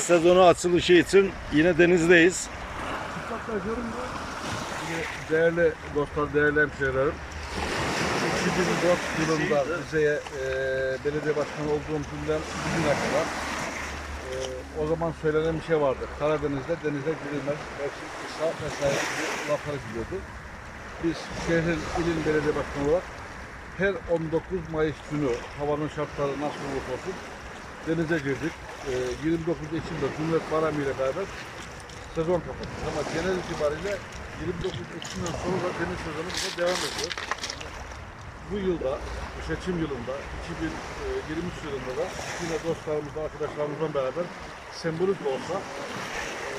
sezonu açılışı için yine denizdeyiz. Değerli dostlar, değerli hemşehrilerim. 2004 yılında Rize'ye e, belediye başkanı olduğum günden bugüne kadar e, o zaman söylenen bir şey vardı. Karadeniz'de denize girilmez, mevsim kısa vesaire gibi laflar gidiyordu. Biz şehrin, ilin belediye başkanı olarak her 19 Mayıs günü havanın şartları nasıl olursa olsun denize girdik. E, 29 Ekim'de Cumhuriyet Bayramı ile beraber sezon kapattık. Ama genel itibariyle 29 Ekim'den sonra da deniz sezonu burada devam ediyor. Bu yılda, bu seçim yılında, 2023 yılında da yine dostlarımızla, arkadaşlarımızla beraber sembolik olsa e,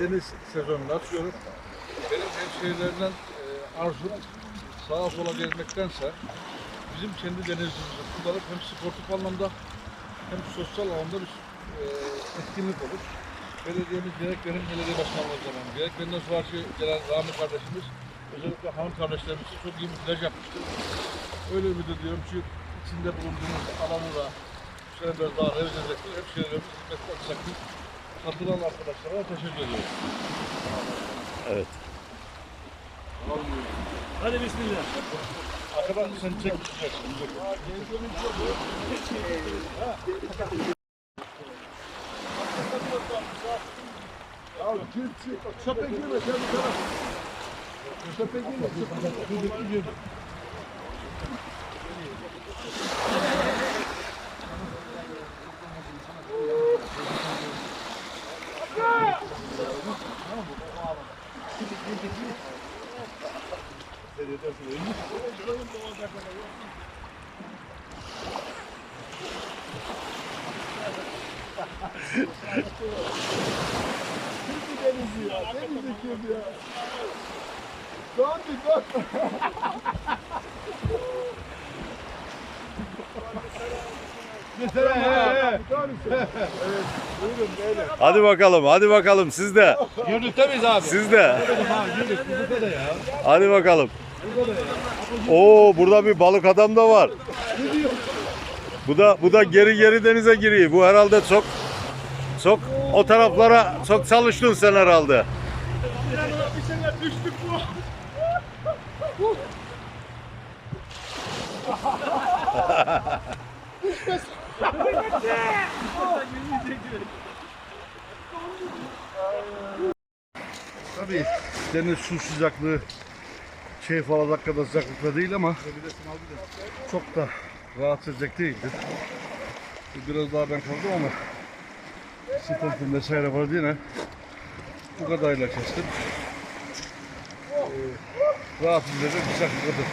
deniz sezonunu açıyoruz. Benim hemşehrilerimden e, arzum sağa sola gezmektense bizim kendi denizimizi kullanıp hem sportif anlamda hem sosyal alanda bir e, etkinlik olur. Belediyemiz gerek benim belediye başkanlığı zamanı, gerek benden sonraki gelen Rami kardeşimiz, özellikle hanım kardeşlerimiz için çok iyi bir plaj yapmıştır. Öyle ümit ediyorum ki içinde bulunduğumuz alanı da bu sene biraz daha revize edecektir. Hep şeylerimiz hizmetli olacaktır. Katılan arkadaşlara da teşekkür ediyorum. Evet. Hadi bismillah. Arkadan sen çek tutacaksın. Ya gir. Çöpe girme. Gel bir tarafa. Çöpe girme. Çöpe girme. Hadi bakalım, hadi bakalım siz de. Yürütte miyiz abi? Siz de. Hadi bakalım. Oo burada bir balık adam da var. Bu da bu da geri geri denize giriyor. Bu herhalde çok çok o taraflara çok çalıştın sen herhalde. Tabii deniz su sıcaklığı şey falan dakikada sıcaklıkta değil ama çok da rahatsız edecek değildir. Biraz daha ben kaldım ama sıkıntım vesaire vardı yine bu kadarıyla kestim. Ee, rahatsız edecek sıcaklıktadır.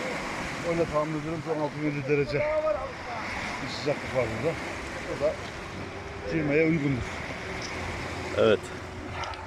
Öyle tahmin ediyorum ki 16-17 derece bir sıcaklık var burada. O da girmeye uygundur. Evet.